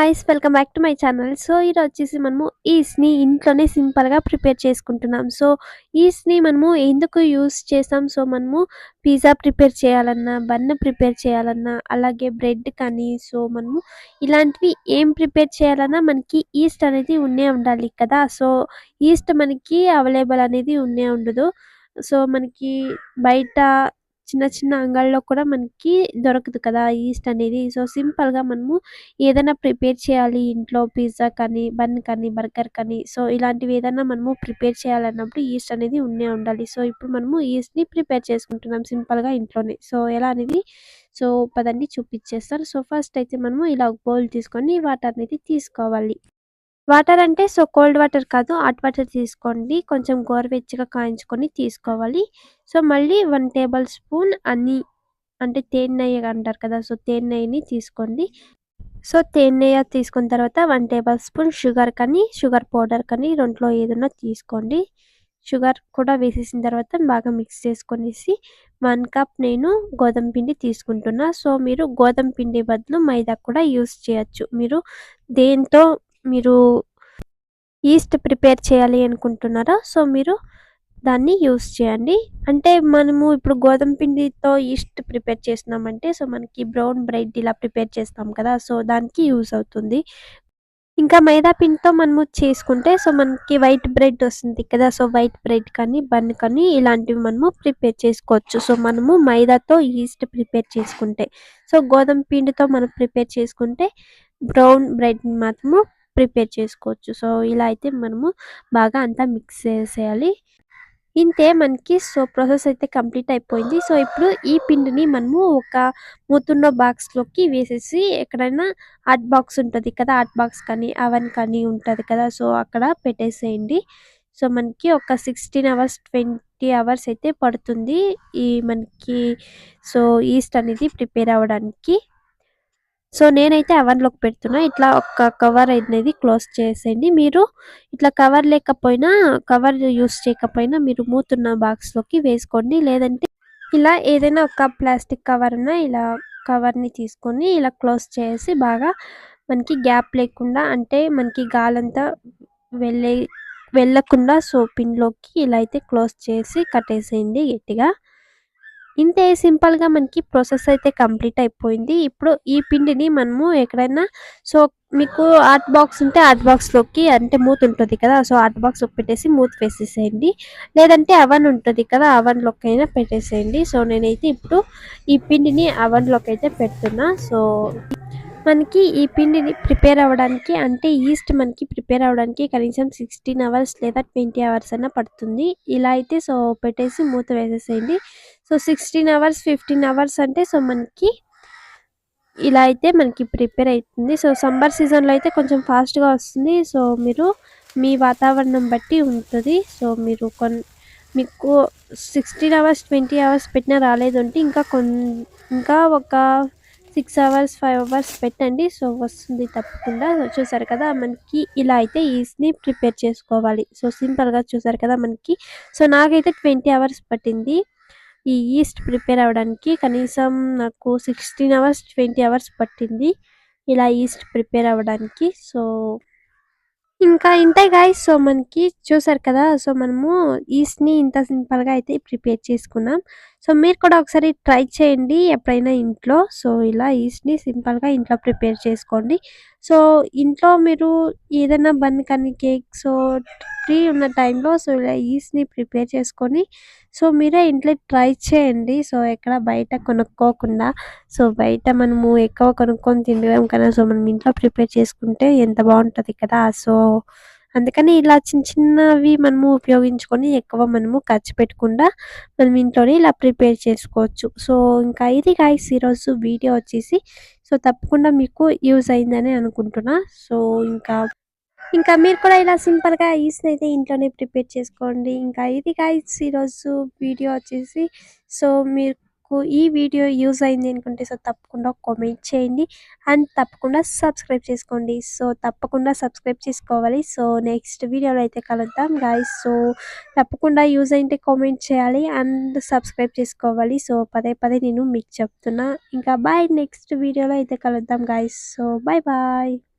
Ice welcome back to my channel so ఈరోజు వచ్చేసి మనము ఈస్ని ఇంట్లోనే సింపుల్గా ప్రిపేర్ చేసుకుంటున్నాం. సో ఈస్ని మనము ఎందుకు యూస్ చేస్తాం? సో మనము పిజ్జా ప్రిపేర్ చేయాలన్నా బన్ ప్రిపేర్ చేయాలన్నా అలాగే బ్రెడ్ కానీ సో మనము ఇలాంటివి ఏం ప్రిపేర్ చేయాలన్నా మనకి ఈస్ట్ అనేది ఉండే ఉండాలి కదా. సో ఈస్ట్ మనకి అవైలబుల్ అనేది ఉండే ఉండదు. సో మనకి బయట చిన్న చిన్న అంగాల్లో కూడా మనకి దొరకదు కదా ఈస్ట్ అనేది. సో సింపుల్గా మనము ఏదైనా ప్రిపేర్ చేయాలి. ఇంట్లో పిజ్జా కానీ బన్ కానీ బర్గర్ కానీ సో ఇలాంటివి ఏదైనా మనము ప్రిపేర్ చేయాలన్నప్పుడు ఈస్ట్ అనేది ఉండే ఉండాలి. సో ఇప్పుడు మనము ఈస్ట్ని ప్రిపేర్ చేసుకుంటున్నాం సింపుల్గా ఇంట్లోనే. సో ఎలా అనేది? సో పదండి చూపించేస్తారు సో ఫస్ట్ అయితే మనము ఇలా ఒక బౌల్ తీసుకొని వాటర్ అనేది తీసుకోవాలి. వాటర్ అంటే సో కోల్డ్ వాటర్ కాదు హాట్ వాటర్ తీసుకోండి. కొంచెం గోరువెచ్చగా కాయించుకొని తీసుకోవాలి. సో మళ్ళీ వన్ టేబుల్ స్పూన్ అన్ని అంటే తేనె నెయ్యి అంటారు కదా సో తేనె నెయ్యిని తీసుకోండి. సో తేనె నెయ్యి తీసుకున్న తర్వాత వన్ టేబుల్ స్పూన్ షుగర్ కానీ షుగర్ పౌడర్ కానీ రెంట్లో ఏదైనా తీసుకోండి. షుగర్ కూడా వేసేసిన తర్వాత బాగా మిక్స్ చేసుకొనేసి వన్ కప్ నేను గోధుమ పిండి తీసుకుంటున్నా. సో మీరు గోధుమ పిండి బదులు మైదా కూడా యూస్ చేయొచ్చు. మీరు దేంతో మీరు ఈస్ట్ ప్రిపేర్ చేయాలి అనుకుంటున్నారా? సో మీరు దాన్ని యూస్ చేయండి. అంటే మనము ఇప్పుడు గోధుమ పిండితో ఈస్ట్ ప్రిపేర్ చేస్తున్నామంటే సో మనకి బ్రౌన్ బ్రెడ్ ఇలా ప్రిపేర్ చేస్తాం కదా సో దానికి యూస్ అవుతుంది. ఇంకా మైదా పిండితో మనము చేసుకుంటే సో మనకి వైట్ బ్రెడ్ వస్తుంది కదా సో వైట్ బ్రెడ్ కానీ బన్ కానీ ఇలాంటివి మనము ప్రిపేర్ చేసుకోవచ్చు. సో మనము మైదాతో ఈస్ట్ ప్రిపేర్ చేసుకుంటే సో గోధుమ పిండితో మనం ప్రిపేర్ చేసుకుంటే బ్రౌన్ బ్రెడ్ మాత్రము ప్రిపేర్ చేసుకోవచ్చు. సో ఇలా అయితే మనము బాగా అంతా మిక్స్ చేసేయాలి. ఇంతే మనకి సో ప్రాసెస్ అయితే కంప్లీట్ అయిపోయింది. సో ఇప్పుడు ఈ పిండిని మనము ఒక మూతున్న బాక్స్లోకి వేసేసి ఎక్కడైనా ఆర్ట్ బాక్స్ ఉంటుంది కదా ఆర్ట్ బాక్స్ కానీ అవన్ కానీ ఉంటుంది కదా సో అక్కడ పెట్టేసేయండి. సో మనకి ఒక సిక్స్టీన్ అవర్స్ ట్వంటీ అవర్స్ అయితే పడుతుంది ఈ మనకి సో ఈస్ట్ అనేది ప్రిపేర్ అవ్వడానికి. సో నేనైతే అవన్లోకి పెడుతున్నా. ఇట్లా ఒక కవర్ అనేది క్లోజ్ చేసేయండి. మీరు ఇట్లా కవర్ లేకపోయినా కవర్ యూస్ చేయకపోయినా మీరు మూతున్న బాక్స్లోకి వేసుకోండి. లేదంటే ఇలా ఏదైనా ఒక ప్లాస్టిక్ కవర్ ఉన్న ఇలా కవర్ని తీసుకొని ఇలా క్లోజ్ చేసి బాగా మనకి గ్యాప్ లేకుండా అంటే మనకి గాలంతా వెళ్ళే వెళ్ళకుండా సో పిన్లోకి ఇలా అయితే క్లోజ్ చేసి కట్టేసేయండి గట్టిగా. ఇంతే సింపుల్గా మనకి ప్రాసెస్ అయితే కంప్లీట్ అయిపోయింది. ఇప్పుడు ఈ పిండిని మనము ఎక్కడైనా సో మీకు ఆర్ట్ బాక్స్ ఉంటే ఆర్ట్ బాక్స్లోకి అంటే మూత ఉంటుంది కదా సో ఆర్ట్ బాక్స్ పెట్టేసి మూత వేసేసేయండి. లేదంటే అవన్ ఉంటుంది కదా అవన్లోకి అయినా పెట్టేసేయండి. సో నేనైతే ఇప్పుడు ఈ పిండిని అవన్లోకి అయితే పెడుతున్నా. సో మనకి ఈ పిండిని ప్రిపేర్ అవ్వడానికి అంటే ఈస్ట్ మనకి ప్రిపేర్ అవ్వడానికి కనీసం సిక్స్టీన్ అవర్స్ లేదా ట్వంటీ అవర్స్ అయినా పడుతుంది. ఇలా అయితే సో పెట్టేసి మూత వేసేసేయండి. So sixteen hours fifteen hours అంటే సో మనకి ఇలా అయితే మనకి ప్రిపేర్ అవుతుంది. సో సమ్మర్ సీజన్లో అయితే కొంచెం ఫాస్ట్గా వస్తుంది. సో మీరు మీ వాతావరణం బట్టి ఉంటుంది. సో మీరు కొన్ మీకు సిక్స్టీన్ అవర్స్ ట్వంటీ అవర్స్ పెట్టినా రాలేదు అంటే ఇంకా కొన్ ఇంకా ఒక సిక్స్ అవర్స్ ఫైవ్ అవర్స్ పెట్టండి. సో వస్తుంది తప్పకుండా. చూసారు కదా మనకి ఇలా అయితే ఈస్ట్ని ప్రిపేర్ చేసుకోవాలి. సో సింపుల్గా చూసారు కదా మనకి. సో నాకైతే ట్వంటీ అవర్స్ పట్టింది. ఈ ఈస్ట్ ప్రిపేర్ అవ్వడానికి కనీసం నాకు సిక్స్టీన్ అవర్స్ ట్వంటీ అవర్స్ పట్టింది. ఇలా ఈస్ట్ ప్రిపేర్ అవ్వడానికి సో ఇంకా ఇంతే గాయస్ సో మనకి చూసారు కదా సో మనము ఈస్ట్ని ఇంత సింపుల్గా అయితే ప్రిపేర్ చేసుకున్నాం. సో మీరు కూడా ఒకసారి ట్రై చేయండి ఎప్పుడైనా ఇంట్లో. సో ఇలా ఈస్ట్ని సింపుల్గా ఇంట్లో ప్రిపేర్ చేసుకోండి. సో ఇంట్లో మీరు ఏదైనా బన్ కానీ కేక్ సో ఫ్రీ ఉన్న టైంలో సో ఇలా ఈస్ట్ని ప్రిపేర్ చేసుకొని సో మీరే ఇంట్లో ట్రై చేయండి. సో ఎక్కడ బయట కొనుక్కోకుండా సో బయట మనము ఎక్కువ కొనుక్కొని తినడం కన్నా సో మనం ఇంట్లో ప్రిపేర్ చేసుకుంటే ఎంత బాగుంటుంది కదా. సో అందుకని ఇలా చిన్న చిన్నవి మనము ఉపయోగించుకొని ఎక్కువ మనము ఖర్చు పెట్టకుండా మనం ఇంట్లోనే ఇలా ప్రిపేర్ చేసుకోవచ్చు. సో ఇంకా ఇది గాయస్ ఈరోజు వీడియో వచ్చేసి సో తప్పకుండా మీకు యూజ్ అయిందని అనుకుంటున్నా. సో ఇంకా ఇంకా మీరు కూడా ఇలా సింపుల్గా ఈస్ని అయితే ఇంట్లోనే ప్రిపేర్ చేసుకోండి. ఇంకా ఇది గాయస్ ఈరోజు వీడియో వచ్చేసి సో మీరు ఈ వీడియో యూజ్ అయింది అనుకుంటే సో తప్పకుండా కామెంట్ చేయండి. అండ్ తప్పకుండా సబ్స్క్రైబ్ చేసుకోండి. సో తప్పకుండా సబ్స్క్రైబ్ చేసుకోవాలి. సో నెక్స్ట్ వీడియోలో అయితే కలుద్దాం గాయస్ సో తప్పకుండా యూజ్ అయితే కామెంట్ చేయాలి అండ్ సబ్స్క్రైబ్ చేసుకోవాలి. సో పదే పదే నేను మీకు చెప్తున్నా. ఇంకా బాయ్ నెక్స్ట్ వీడియోలో అయితే కలుద్దాం గాయస్ సో బాయ్ బాయ్